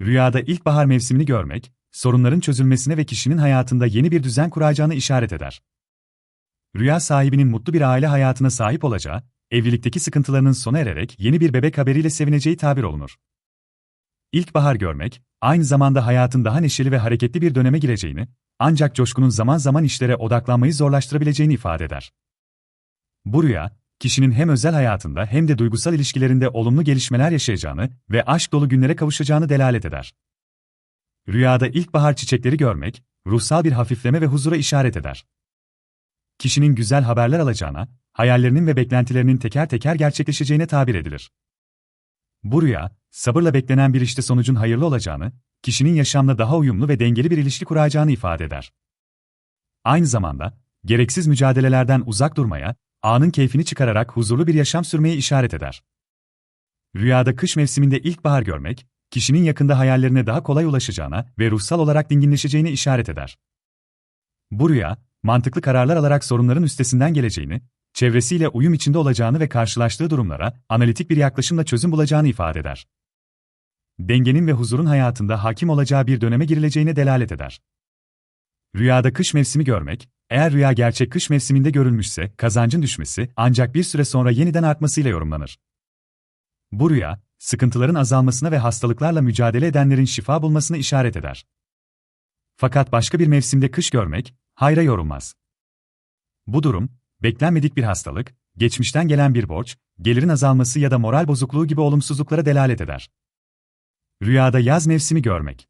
Rüyada ilkbahar mevsimini görmek, sorunların çözülmesine ve kişinin hayatında yeni bir düzen kuracağını işaret eder. Rüya sahibinin mutlu bir aile hayatına sahip olacağı, evlilikteki sıkıntılarının sona ererek yeni bir bebek haberiyle sevineceği tabir olunur. İlkbahar görmek, aynı zamanda hayatın daha neşeli ve hareketli bir döneme gireceğini, ancak coşkunun zaman zaman işlere odaklanmayı zorlaştırabileceğini ifade eder. Bu rüya, kişinin hem özel hayatında hem de duygusal ilişkilerinde olumlu gelişmeler yaşayacağını ve aşk dolu günlere kavuşacağını delalet eder. Rüyada ilkbahar çiçekleri görmek, ruhsal bir hafifleme ve huzura işaret eder. Kişinin güzel haberler alacağına, hayallerinin ve beklentilerinin teker teker gerçekleşeceğine tabir edilir. Bu rüya, sabırla beklenen bir işte sonucun hayırlı olacağını, kişinin yaşamla daha uyumlu ve dengeli bir ilişki kuracağını ifade eder. Aynı zamanda, gereksiz mücadelelerden uzak durmaya, anın keyfini çıkararak huzurlu bir yaşam sürmeye işaret eder. Rüyada kış mevsiminde ilkbahar görmek, kişinin yakında hayallerine daha kolay ulaşacağına ve ruhsal olarak dinginleşeceğine işaret eder. Bu rüya, mantıklı kararlar alarak sorunların üstesinden geleceğini, çevresiyle uyum içinde olacağını ve karşılaştığı durumlara analitik bir yaklaşımla çözüm bulacağını ifade eder. Dengenin ve huzurun hayatında hakim olacağı bir döneme girileceğine delalet eder. Rüyada kış mevsimi görmek, eğer rüya gerçek kış mevsiminde görülmüşse, kazancın düşmesi ancak bir süre sonra yeniden artmasıyla yorumlanır. Bu rüya, sıkıntıların azalmasına ve hastalıklarla mücadele edenlerin şifa bulmasına işaret eder. Fakat başka bir mevsimde kış görmek, hayra yorulmaz. Bu durum, beklenmedik bir hastalık, geçmişten gelen bir borç, gelirin azalması ya da moral bozukluğu gibi olumsuzluklara delalet eder. Rüyada yaz mevsimi görmek.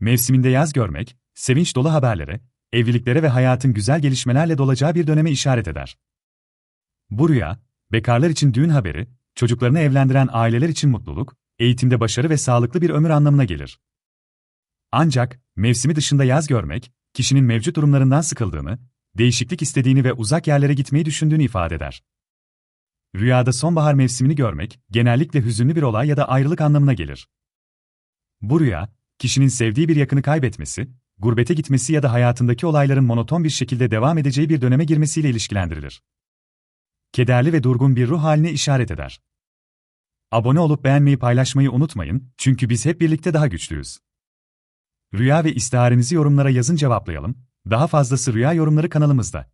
Mevsiminde yaz görmek, sevinç dolu haberlere, evliliklere ve hayatın güzel gelişmelerle dolacağı bir döneme işaret eder. Bu rüya, bekarlar için düğün haberi, çocuklarını evlendiren aileler için mutluluk, eğitimde başarı ve sağlıklı bir ömür anlamına gelir. Ancak, mevsimi dışında yaz görmek, kişinin mevcut durumlarından sıkıldığını, değişiklik istediğini ve uzak yerlere gitmeyi düşündüğünü ifade eder. Rüyada sonbahar mevsimini görmek, genellikle hüzünlü bir olay ya da ayrılık anlamına gelir. Bu rüya, kişinin sevdiği bir yakını kaybetmesi, gurbete gitmesi ya da hayatındaki olayların monoton bir şekilde devam edeceği bir döneme girmesiyle ilişkilendirilir. Kederli ve durgun bir ruh haline işaret eder. Abone olup beğenmeyi paylaşmayı unutmayın, çünkü biz hep birlikte daha güçlüyüz. Rüya ve istiharenizi yorumlara yazın cevaplayalım, daha fazlası rüya yorumları kanalımızda.